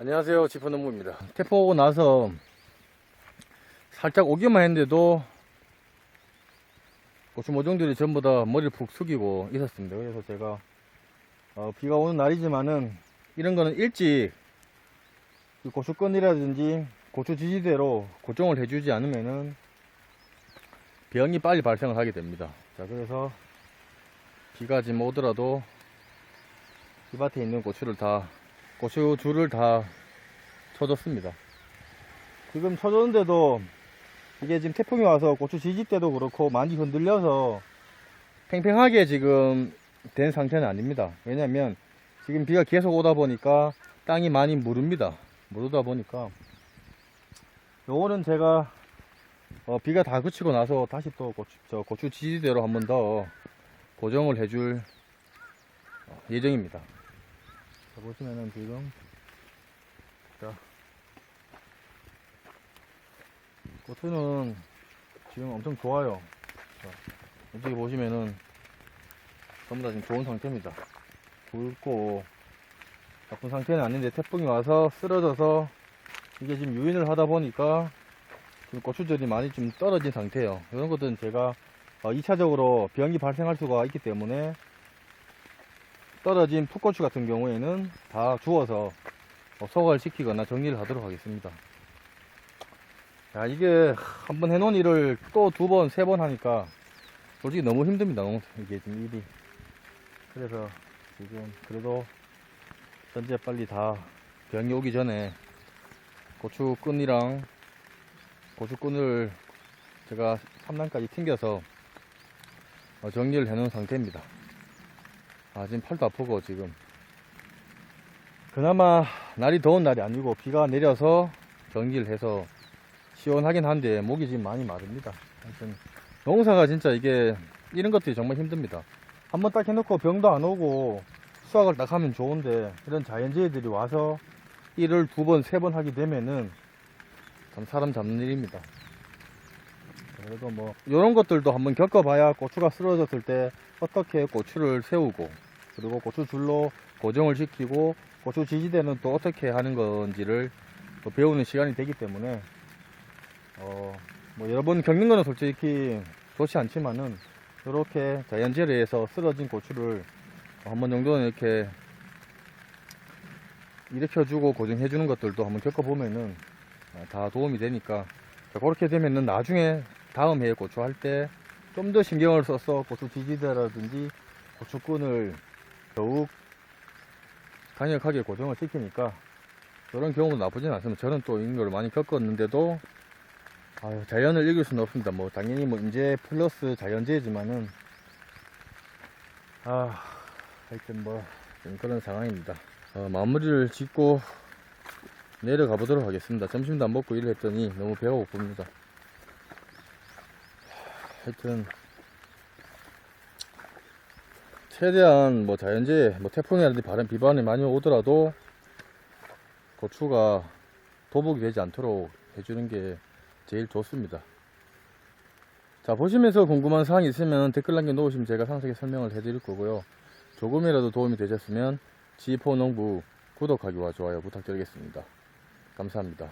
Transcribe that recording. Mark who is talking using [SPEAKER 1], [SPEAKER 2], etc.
[SPEAKER 1] 안녕하세요 지퍼농부입니다. 태포 오고 나서 살짝 오기만 했는데도 고추 모종들이 전부 다 머리를 푹 숙이고 있었습니다. 그래서 제가 어, 비가 오는 날이지만은 이런 거는 일찍 이 고추根이라든지 고추 지지대로 고정을 해주지 않으면은 병이 빨리 발생을 하게 됩니다. 자 그래서 비가 지금 오더라도 이 밭에 있는 고추를 다 고추 줄을 다 쳐줬습니다. 지금 쳐줬는데도 이게 지금 태풍이 와서 고추 지지 때도 그렇고 많이 흔들려서 팽팽하게 지금 된 상태는 아닙니다. 왜냐면 지금 비가 계속 오다 보니까 땅이 많이 무릅니다. 무르다 보니까 요거는 제가 어, 비가 다 그치고 나서 다시 또 고추, 저 고추 지지대로 한 번 더 고정을 해줄 어, 예정입니다. 자, 보시면은 지금 자 고추는 지금 엄청 좋아요. 자, 이쪽에 보시면은 전부 다 지금 좋은 상태입니다. 굵고 나쁜 상태는 아닌데 태풍이 와서 쓰러져서 이게 지금 유인을 하다 보니까 지금 고추절이 많이 좀 떨어진 상태예요. 이런 것들은 제가 2차적으로 병이 발생할 수가 있기 때문에 떨어진 풋고추 같은 경우에는 다 주워서 어, 소각을 시키거나 정리를 하도록 하겠습니다. 야, 이게 한번 해놓은 일을 또 두 번, 세 번 하니까 솔직히 너무 힘듭니다. 너무 이게 지금 일이. 그래서 지금 그래도 현재 빨리 다 병이 오기 전에 고추끈이랑 고추끈을 제가 3단까지 튕겨서 어, 정리를 해놓은 상태입니다. 아, 지금 팔도 아프고, 지금. 그나마 날이 더운 날이 아니고 비가 내려서 정리를 해서 시원하긴 한데 목이 지금 많이 마릅니다. 하여튼 농사가 진짜 이게 이런 것들이 정말 힘듭니다. 한번 딱 해놓고 병도 안 오고 수확을 딱 하면 좋은데 이런 자연재해들이 와서 일을 두 번, 세 번 하게 되면은 참 사람 잡는 일입니다. 그래도 뭐 이런 것들도 한번 겪어봐야 고추가 쓰러졌을 때 어떻게 고추를 세우고 그리고 고추 줄로 고정을 시키고 고추 지지대는 또 어떻게 하는 건지를 또 배우는 시간이 되기 때문에 어 뭐 여러 번 겪는 거는 솔직히 좋지 않지만은 이렇게 자연재해에서 쓰러진 고추를 한 번 정도는 이렇게 일으켜주고 고정해주는 것들도 한번 겪어보면은 어, 다 도움이 되니까 자, 그렇게 되면은 나중에 다음 해에 고추 할 때 좀 더 신경을 써서 고추 지지대라든지 고추끈을 더욱 강력하게 고정을 시키니까 그런 경우도 나쁘진 않습니다. 저는 또 이런 걸 많이 겪었는데도 아유, 자연을 이길 수는 없습니다. 뭐 당연히 뭐 인재 플러스 자연재해지만은 아 하여튼 뭐좀 그런 상황입니다. 어, 마무리를 짓고 내려가 보도록 하겠습니다. 점심도 안 먹고 일을 했더니 너무 배가 고픕니다. 하여튼 최대한 뭐 자연재해, 뭐 태풍이라든지 바람 비바람이 많이 오더라도 고추가 도복이 되지 않도록 해주는 게 제일 좋습니다. 자 보시면서 궁금한 사항이 있으면 댓글 남겨놓으시면 제가 상세히 설명을 해드릴 거고요. 조금이라도 도움이 되셨으면 G4농부 구독하기와 좋아요 부탁드리겠습니다. 감사합니다.